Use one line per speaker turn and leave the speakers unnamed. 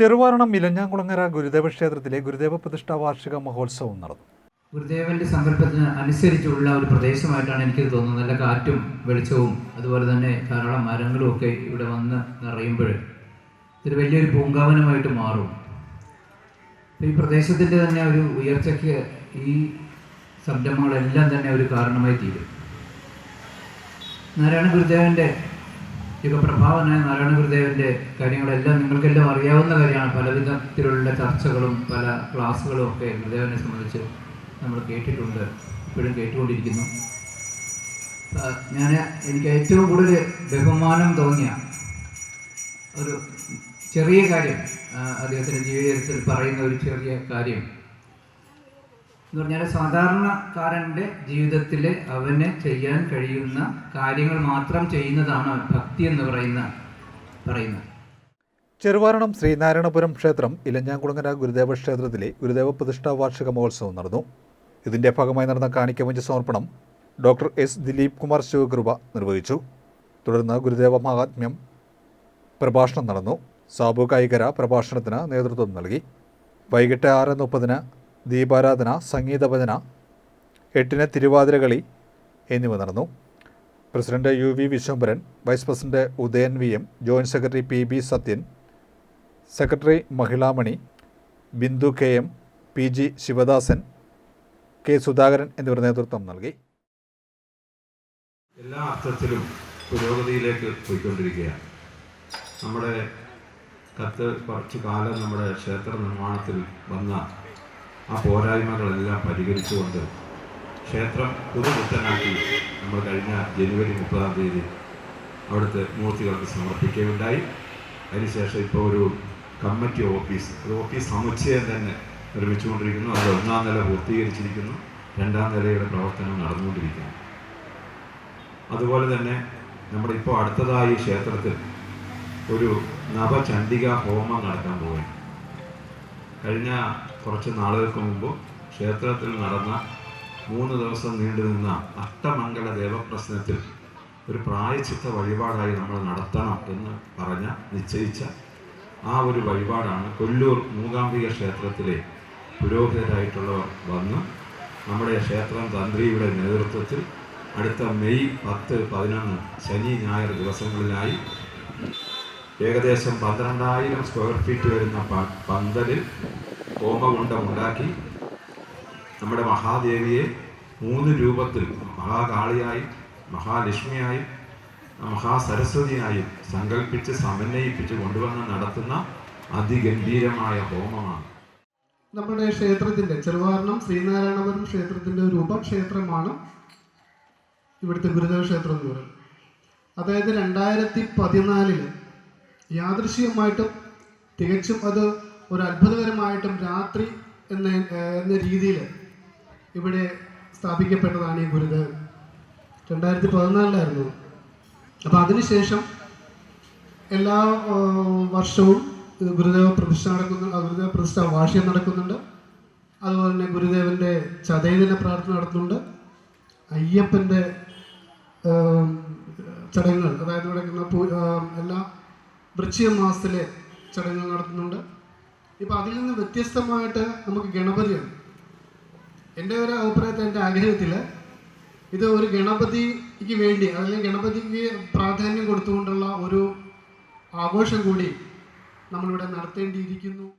ചെറുവാരണം ഇലഞ്ഞാംകുളങ്ങര ഗുരുദേവ ക്ഷേത്രത്തിലെ ഗുരുദേവ പ്രതിഷ്ഠാ വാർഷിക മഹോത്സവം നടന്നു.
ഗുരുദേവന്റെ സങ്കല്പത്തിന് അനുസരിച്ചുള്ള ഒരു പ്രദേശമായിട്ടാണ് എനിക്ക് തോന്നുന്നത്. നല്ല കാറ്റും വെളിച്ചവും അതുപോലെ തന്നെ ധാരാളം മരങ്ങളും ഒക്കെ ഇവിടെ വന്ന് നിറയുമ്പോൾ ഇതൊരു വലിയൊരു പൂങ്കാവനമായിട്ട് മാറും. ഈ പ്രദേശത്തിന്റെ തന്നെ ഒരു ഉയർച്ചയ്ക്ക് ഈ സംരംഭങ്ങളെല്ലാം തന്നെ ഒരു കാരണമായി തീരും. നാരായണ ഗുരുദേവന്റെ യുഗപ്രഭാവനായ നാരായണ ഗുരുദേവന്റെ കാര്യങ്ങളെല്ലാം നിങ്ങൾക്കെല്ലാം അറിയാവുന്ന കാര്യമാണ്. പല വിധത്തിലുള്ള ചർച്ചകളും പല ക്ലാസ്സുകളും ഒക്കെ ഗുരുദേവനെ സംബന്ധിച്ച് നമ്മൾ കേട്ടിട്ടുണ്ട്. ഇപ്പോഴും കേട്ടുകൊണ്ടിരിക്കുന്നു. ഞാൻ എനിക്ക് ഏറ്റവും കൂടുതൽ ബഹുമാനം തോന്നിയ ഒരു ചെറിയ കാര്യം അദ്ദേഹത്തിന്റെ ജീവിതത്തിൽ പറയുന്ന ഒരു ചെറിയ കാര്യം. എന്ന് പറഞ്ഞാൽ സാധാരണക്കാരന്റെ ജീവിതത്തിൽ അവന് ചെയ്യാൻ കഴിയുന്ന കാര്യങ്ങൾ മാത്രം ചെയ്യുന്നതാണ് ഭക്തി എന്ന് പറയുന്ന പറയുന്നത്.
ചെറുവാരണം ശ്രീനാരായണപുരം ക്ഷേത്രം ഇലഞ്ഞാംകുളങ്ങര ഗുരുദേവ ക്ഷേത്രത്തിലെ ഗുരുദേവ പ്രതിഷ്ഠാ വാർഷിക മഹോത്സവം നടന്നു. ഇതിന്റെ ഭാഗമായി നടന്ന കാണിക്കമഞ്ച് സമർപ്പണം ഡോക്ടർ എസ് ദിലീപ് കുമാർ ശിവകൃപ നിർവഹിച്ചു. തുടർന്ന് ഗുരുദേവ മഹാത്മ്യം പ്രഭാഷണം നടന്നു. സാബു കായികര പ്രഭാഷണത്തിന് നേതൃത്വം നൽകി. വൈകിട്ട് ആറ് മുപ്പതിന് ദീപാരാധന സംഗീതഭജന എട്ടിന് തിരുവാതിരകളി എന്നിവ നടന്നു. President U V Vishwambharan vice president Udayan V M joint secretary P B Sathyan secretary Mahilamani Bindu K M P G Sivadasan K Sudhakaran എന്നിവർ നേതൃത്വം നൽകി.
എല്ലാ അർത്ഥത്തിലും പുരോഗതിയിലേക്ക് പോയിക്കൊണ്ടിരിക്കുകയാണ്. നമ്മുടെ കത്ത് കുറച്ച് കാലം നമ്മുടെ ക്ഷേത്ര നിർമ്മാണത്തിൽ വന്ന ആ പോരായ്മകളെല്ലാം പരിഹരിച്ചുകൊണ്ട് ക്ഷേത്രം പുതുപുത്തനാക്കി നമ്മൾ കഴിഞ്ഞ ജനുവരി മുപ്പതാം തീയതി അവിടുത്തെ മൂർത്തികൾക്ക് സമർപ്പിക്കുകയുണ്ടായി. അതിനുശേഷം ഇപ്പോൾ ഒരു കമ്മിറ്റി ഓഫീസ് ഒരു ഓഫീസ് സമുച്ചയം തന്നെ നിർമ്മിച്ചുകൊണ്ടിരിക്കുന്നു. അത് ഒന്നാം നില പൂർത്തീകരിച്ചിരിക്കുന്നു. രണ്ടാം നിലയുടെ പ്രവർത്തനം നടന്നുകൊണ്ടിരിക്കുന്നു. അതുപോലെ തന്നെ നമ്മുടെ ഇപ്പോൾ അടുത്തതായി ക്ഷേത്രത്തിൽ ഒരു നവചണ്ഡിക ഹോമം നടക്കാൻ പോവുകയാണ്. കഴിഞ്ഞ കുറച്ച് നാളുകൾക്ക് മുമ്പ് ക്ഷേത്രത്തിൽ നടന്ന മൂന്ന് ദിവസം നീണ്ടുനിന്ന അഷ്ടമംഗല ദേവപ്രശ്നത്തിൽ ഒരു പ്രായച്ചിത്ത വഴിപാടായി നമ്മൾ നടത്തണം എന്ന് പറഞ്ഞ നിശ്ചയിച്ച ആ ഒരു വഴിപാടാണ് കൊല്ലൂർ മൂകാംബിക ക്ഷേത്രത്തിലെ പുരോഹിതരായിട്ടുള്ളവർ വന്ന് നമ്മുടെ ക്ഷേത്രം തന്ത്രിയുടെ നേതൃത്വത്തിൽ അടുത്ത മെയ് പത്ത് പതിനൊന്ന് ശനി ഞായർ ദിവസങ്ങളിലായി ഏകദേശം പന്ത്രണ്ടായിരം സ്ക്വയർ ഫീറ്റ് വരുന്ന പന്തലിൽ ഹോമകുണ്ടം ഉണ്ടാക്കി നമ്മുടെ മഹാദേവിയെ മൂന്ന് രൂപത്തിൽ മഹാകാളിയായും മഹാലക്ഷ്മിയായും മഹാസരസ്വതിയായും സങ്കല്പിച്ച് സമന്വയിപ്പിച്ച് കൊണ്ടുവന്ന് നടത്തുന്ന അതിഗംഭീരമായ ഹോമമാണ്.
നമ്മുടെ ക്ഷേത്രത്തിന്റെ ചെറുവാരണം ശ്രീനാരായണപുരം ക്ഷേത്രത്തിന്റെ ഒരു ഉപക്ഷേത്രമാണ് ഇവിടുത്തെ ഗുരുദേവ ക്ഷേത്രം എന്ന് പറയുന്നത്. അതായത് രണ്ടായിരത്തി പതിനാലിൽ യാദൃശ്ചികമായിട്ടും തികച്ചും അത് ഒരു അത്ഭുതകരമായിട്ടും രാത്രി എന്ന എന്ന രീതിയിൽ ഇവിടെ സ്ഥാപിക്കപ്പെട്ടതാണ് ഈ ഗുരുദേവൻ. രണ്ടായിരത്തി പതിനാലിലായിരുന്നു അപ്പോൾ അതിനുശേഷം എല്ലാ വർഷവും ഗുരുദേവ പ്രതിഷ്ഠ നടക്കുന്നു ഗുരുദേവ പ്രതിഷ്ഠ വാർഷികം നടക്കുന്നുണ്ട്. അതുപോലെ തന്നെ ഗുരുദേവന്റെ ചതയദിന പ്രാർത്ഥന നടത്തുന്നുണ്ട്. അയ്യപ്പന്റെ ചടങ്ങുകൾ അതായത് നടക്കുന്ന എല്ലാ വൃശ്ചിക മാസത്തിലെ ചടങ്ങുകൾ നടത്തുന്നുണ്ട്. ഇപ്പം അതിൽ നിന്ന് വ്യത്യസ്തമായിട്ട് നമുക്ക് ഗണപതിയാണ്. എന്റെ ഒരു അഭിപ്രായത്തിൽ എന്റെ ആഗ്രഹത്തിൽ ഇത് ഒരു ഗണപതിക്ക് വേണ്ടി അല്ലെങ്കിൽ ഗണപതിക്ക് പ്രാധാന്യം കൊടുത്തുകൊണ്ടുള്ള ഒരു ആഘോഷം കൂടി നമ്മളിവിടെ നടത്തേണ്ടിയിരിക്കുന്നു.